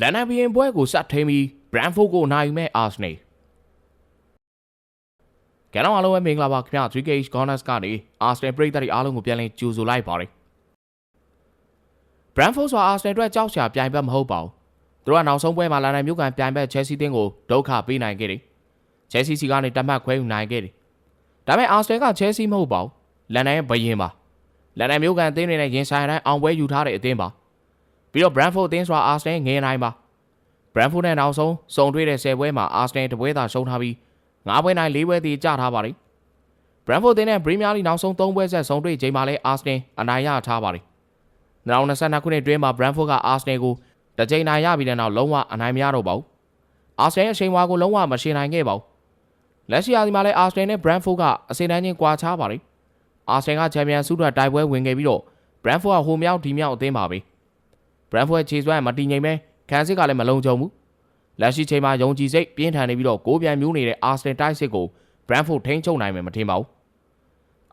လန်ဒန်ဘီယင်ပွဲကိုစထိန်ပြီး Brentford ကိုနိုင်ယူမဲ့ Arsenal ကဲတော့အားလုံးပဲမင်္ဂလာပါခင်ဗျာ 3KH Corners ကနေ Arsenal ပရိသတ်တွေအားလုံးကိုပြန်လည်ကြိုဆိုလိုက်ပါတယ် Brentford ဆိုတာ Arsenal အတွက်ကြောက်စရာပြိုင်ဘက်မဟုတ်ပါဘူးသူတို့ကနောက်ဆုံးပွဲမှာလန်ဒန်မြို့ကန်ပြိုင်ဘက် Chelsea တင်းကိုဒုက္ခပေးနိုင်ခဲ့တယ် Chelsea စီကနေတတ်မှတ်ခွဲယူနိုင်ခဲ့တယ်ဒါပေမဲ့ Arsenal က Chelsea မဟုတ်ပါဘူးလန်ဒန်ရဲ့ဘယင်ပါလန်ဒန်မြို့ကန်အသင်းတွေနဲ့ရင်ဆိုင်တိုင်းအောင်ပွဲယူထားတဲ့အသင်းပါ ပြီးတော့ Brentford အသင်းဆိုတာ Arsenal ငယ်နိုင်ပါ Brentford နဲ့နောက်ဆုံးစုံတွေ့တဲ့10ပွဲမှာ Arsenal တပွဲသာရှုံးထားပြီး9ပွဲနိုင်4ပွဲတည်ကျထားပါတယ် Brentford တင်းနဲ့ Premier League နောက်ဆုံး3ပွဲဆက်စုံတွေ့ချိန်မှာလည်း Arsenal အနိုင်ရထားပါတယ်2022ခုနှစ်တွင်းမှာ Brentford က Arsenal ကိုတစ်ချိန်နိုင်ရပြီးတဲ့နောက်လုံးဝအနိုင်မရတော့ပါဘူး Arsenal ရဲ့အချိန်ဝါကိုလုံးဝမရှင်နိုင်ခဲ့ပါဘူးလက်ရှိအဒီမှာလည်း Arsenal နဲ့ Brentford ကအစိမ်းတိုင်းချင်းကွာခြားပါတယ် Arsenal ကချန်ပီယံဆုအတွက်တိုက်ပွဲဝင်ခဲ့ပြီးတော့ Brentford ကဟိုမြောက်ဒီမြောက်အသင်းပါပဲ Brentford ခြေစွမ်းမတည်ငြိမ်ပဲခန်းစစ်ကလည်းမလုံခြုံဘူးလက်ရှိချိန်မှာယုံကြည်စိတ်ပြင်းထန်နေပြီးတော့ကိုးပြန်မျိုးနေတဲ့ Arsenal တိုက်စစ်ကို Brentford ထိန်းချုပ်နိုင်မယ်မထင်ပါဘူး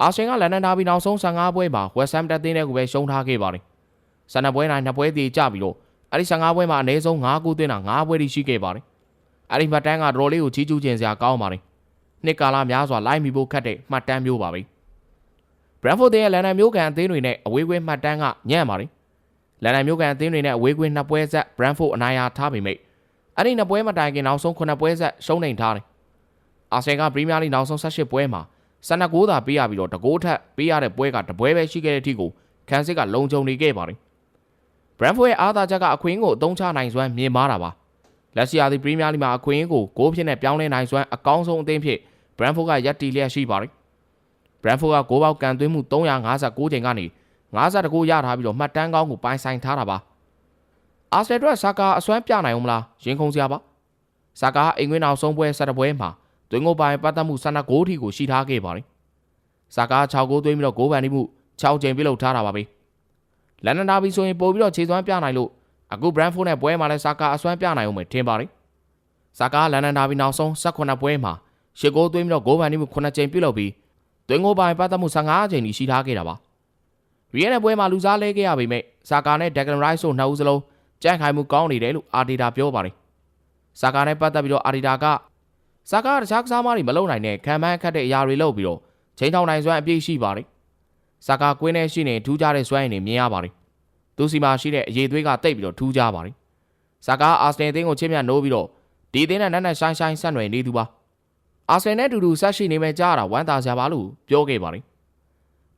Arsenal ကလန်ဒန်ဒါဘီနောက်ဆုံး15ပွဲမှာ West Ham တက်သင်းတဲ့ကိုပဲရှုံးထားခဲ့ပါတယ်ဆန်နပွဲနိုင်နှစ်ပွဲတည်ကြပြီးတော့အဲ့ဒီ15ပွဲမှာအနည်းဆုံး9ခုသွင်းတာ9ပွဲထိရှိခဲ့ပါတယ်အဲ့ဒီမှတ်တမ်းကတော်တော်လေးကိုကြီးကျူးကျင်စရာကောင်းပါတယ်နှစ်ကာလများစွာလိုက်မိဖို့ခက်တဲ့မှတ်တမ်းမျိုးပါပဲ Brentford ရဲ့လန်ဒန်မျိုးကန်အသင်းတွေနဲ့အဝေးကွင်းမှတ်တမ်းကညံ့ပါတယ် လန်ဒန်မျိုးကန်အသင်းတွေနဲ့အဝေးကွင်းနှစ်ပွဲဆက် Brentford အနိုင်ရထားပေမဲ့အဲ့ဒီနှစ်ပွဲမတိုင်ခင်နောက်ဆုံး9ပွဲဆက်ရှုံးနေထားတယ်အာဆင်ကပရီးမီးယားလိနောက်ဆုံး18ပွဲမှာ12ဂိုးသာပေးရပြီးတော့တကိုးထက်ပေးရတဲ့ပွဲကတပွဲပဲရှိခဲ့တဲ့အထိကိုခန်းစစ်ကလုံခြုံနေခဲ့ပါတယ်။ Brentford ရဲ့အားသာချက်ကအခွင့်အရေးကိုအသုံးချနိုင်စွမ်းမြင်မာတာပါ။လက်ရှိအားဒီပရီးမီးယားလိမှာအခွင့်အရေးကိုဂိုးဖြစ်နဲ့ပြောင်းလဲနိုင်စွမ်းအကောင်းဆုံးအသင်းဖြစ် Brentford ကရပ်တည်လျက်ရှိပါတယ်။ Brentford ကဂိုးပေါက်ကန်သွင်းမှု359ချိန်ကနေ 52ဂိုးရထားပြီးတော့မှတ်တမ်းကောင်းကိုပိုင်ဆိုင်ထားတာပါ။ Arsenal အတွက်ဆာကာအစွမ်းပြနိုင်အောင်မလားရင်ခုန်စရာပါ။ဆာကာအိမ်ကွင်းနောက်ဆုံးပွဲဆက်တပွဲမှာသွင်းကိုပိုင်ပတ်သက်မှု12ဂိုးထိကိုရှိထားခဲ့ပါတယ်။ဆာကာ6ဂိုးသွင်းပြီးတော့ဂိုးပန်တိမှု6ချိန်ပြုတ်လုပ်ထားတာပါပဲ။လန်ဒန်ဒါဘီဆိုရင်ပို့ပြီးတော့ခြေစွမ်းပြနိုင်လို့အခု Brentford နဲ့ပွဲမှာလည်းဆာကာအစွမ်းပြနိုင်အောင်ပဲထင်ပါတယ်။ဆာကာလန်ဒန်ဒါဘီနောက်ဆုံး18ပွဲမှာ10ဂိုးသွင်းပြီးတော့ဂိုးပန်တိမှု9ချိန်ပြုတ်လုပ်ပြီးသွင်းကိုပိုင်ပတ်သက်မှု15ချိန်ထိရှိထားခဲ့တာပါ။ ရီယယ်နဲ့ပွဲမှာလူစားလဲခဲ့ရပေမဲ့ဆာကာနဲ့ Declan Rice တို့နှစ်ဦးစလုံးကြန့်ခိုင်မှုကောင်းနေတယ်လို့အာဒီတာပြောပါတယ်။ဆာကာနဲ့ပတ်သက်ပြီးတော့အာဒီတာကဆာကာကတခြားကစားမတွေမလုပ်နိုင်တဲ့ခံမှန်းခတ်တဲ့အရာတွေလုပ်ပြီးတော့ချိန်ထောင်နိုင်စွမ်းအပြည့်ရှိပါတယ်။ဆာကာကွင်းထဲရှိနေထူးခြားတဲ့စွမ်းရည်တွေမြင်ရပါတယ်။သူစီမှာရှိတဲ့အရေးသွေးကတိတ်ပြီးတော့ထူးခြားပါတယ်။ဆာကာအာဆနယ်အသင်းကိုချင်းမြနိုးပြီးတော့ဒီအသင်းနဲ့နက်နက်ရှိုင်းရှိုင်းဆက်နွယ်နေသူပါ။အာဆနယ်နဲ့အတူတူဆက်ရှိနေမဲ့ကြားရတာဝမ်းသာစရာပါလို့ပြောခဲ့ပါတယ်။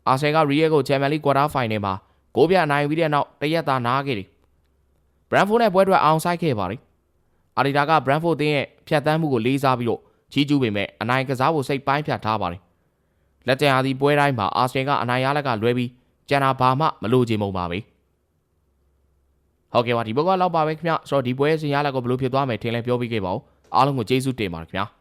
အာဆနယ်ကရီယယ်ကိုချန်ပီယံလိကွာတာဖိုင်နယ်မှာဂိုးပြနိုင်ပြီးတဲ့နောက်တရက်သားနားခဲ့တယ်။ Brentford နဲ့ပွဲထွက်အောင်ဆိုင်ခဲ့ပါတယ်။အာဒီတာက Brentford အသင်းရဲ့ဖြတ်တန်းမှုကိုလေးစားပြီးတော့ကြီးကျူးပေမဲ့အနိုင်ကစားဖို့စိတ်ပိုင်းဖြတ်ထားပါတယ်။လက်ကျန်အားဒီပွဲတိုင်းမှာအာဆင်ကအနိုင်ရလက်ကလွဲပြီးကျန်တာဘာမှမလိုချင်မုံပါပဲ။ဟုတ်ကဲ့ပါဒီဘက်ကတော့ပါပဲခင်ဗျ။ဆိုတော့ဒီပွဲစဉ်ရလက်ကိုဘယ်လိုဖြစ်သွားမယ်ထင်လဲပြောပြခဲ့ပါဦး။အားလုံးကိုကျေးဇူးတင်ပါတယ်ခင်ဗျာ။